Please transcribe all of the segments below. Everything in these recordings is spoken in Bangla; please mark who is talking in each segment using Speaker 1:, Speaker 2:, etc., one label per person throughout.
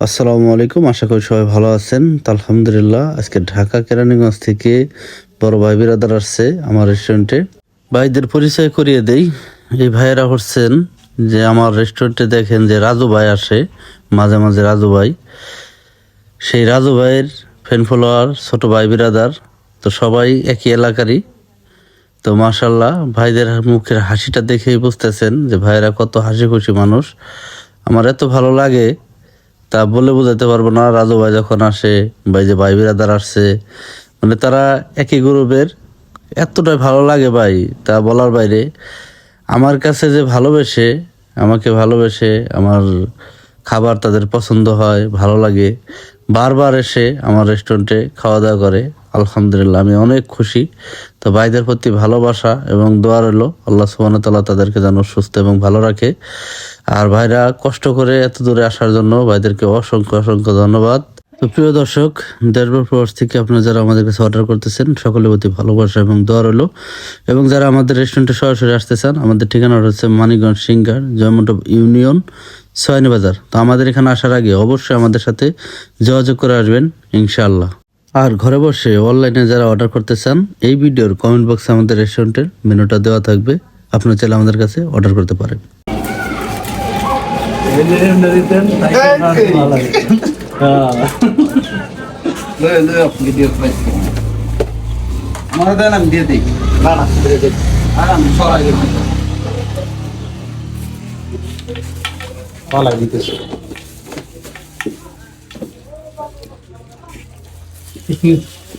Speaker 1: আসসালামু আলাইকুম, আশা করি সবাই ভালো আছেন। আলহামদুলিল্লাহ, আজকে ঢাকা কেরানীগঞ্জ থেকে বড় ভাই বিরাদার আসছে আমার রেস্টুরেন্টে ভাইদের পরিচয় করিয়ে দেই। এই ভাইয়েরা হচ্ছেন যে আমার রেস্টুরেন্টে দেখেন যে রাজু ভাই আসে, মাঝে মাঝে রাজু ভাই। সেই রাজু ভাইয়ের ফ্যান ফলোয়ার ছোট ভাই বিরাদার, তো সবাই একই এলাকারই। তো মাশাল্লাহ ভাইদের মুখের হাসিটা দেখেই বুঝতেছেন যে ভাইয়েরা কত হাসি খুশি মানুষ। আমার এত ভালো লাগে তা বলে বোঝাতে পারব না। রাজু ভাই যখন আসে, ভাই যে ভাই বিরাদার আসছে মানে তারা একই গ্রুপের, এতটাই ভালো লাগে ভাই, তা বলার বাইরে, আমার কাছে যে ভালোবেসে, আমাকে ভালোবেসে, আমার খাবার তাদের পছন্দ হয়, ভালো লাগে, বারবার এসে আমার রেস্টুরেন্টে খাওয়া দাওয়া করে। আলহামদুলিল্লাহ, আমি অনেক খুশি। তো ভাইদের প্রতি ভালোবাসা এবং দোয়া রইল। আল্লাহ সুবাহ তাল্লাহ তাদেরকে যেন সুস্থ এবং ভালো রাখে। আর ভাইরা কষ্ট করে এত দূরে আসার জন্য ভাইদেরকে অসংখ্য অসংখ্য ধন্যবাদ। তো প্রিয় দর্শক দেড়বার প্রবাস থেকে আপনারা যারা আমাদের কাছে অর্ডার করতেছেন, সকলের প্রতি ভালোবাসা এবং দোয়া রইল। এবং যারা আমাদের রেস্টুরেন্টে সরাসরি আসতে চান, আমাদের ঠিকানা হচ্ছে মানিকগঞ্জ সিঙ্গার জয়মন্টপ ইউনিয়ন, সয়নি বাজার। তো আমাদের এখানে আসার আগে অবশ্যই আমাদের সাথে যোগাযোগ করে আসবেন, ইনশাআল্লাহ। আর ঘরে বসে অনলাইনে যারা অর্ডার করতে চান, এই ভিডিওর কমেন্ট বক্সে আমাদের রেস্টুরেন্টের মেনুটা দেওয়া থাকবে। আপনারা চাইলে আমাদের কাছে অর্ডার করতে পারেন।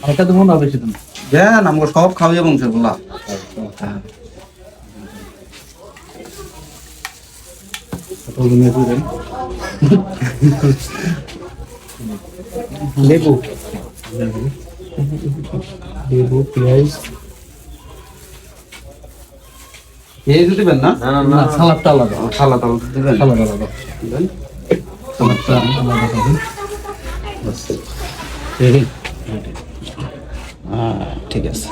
Speaker 2: আরেকটা দেবো না বেশি দেবো
Speaker 3: দেন আমাকে সব খাওয়াই এবং সেগুলা
Speaker 2: লেবু। লেবু পেঁয়াজ।
Speaker 3: এই যে দিবেন না?
Speaker 2: না সালাদটা আলাদা।
Speaker 3: খালা তাল দিবেন।
Speaker 2: সালাদ আলাদা। সালাদটা আলাদা হবে
Speaker 3: ঠিক আছে।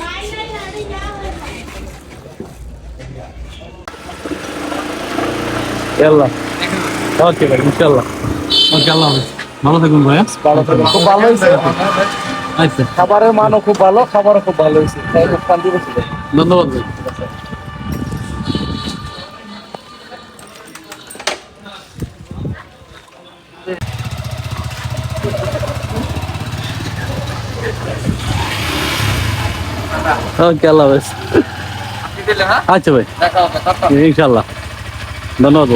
Speaker 2: ওকে ভাই ইনশাআল্লাহ। ওকে আল্লাহ ভালো থাকুন ভাইয়া ভালো থাকুন খুব ভালো হয়েছে। আচ্ছা।
Speaker 4: খাবারের মানও খুব ভালো খাবারও খুব ভালো হয়েছে।
Speaker 2: ধন্যবাদ ভাই। ওকে আল্লাহ হাফেজ। আচ্ছা ভাই। ইনশাল্লাহ ধন্যবাদ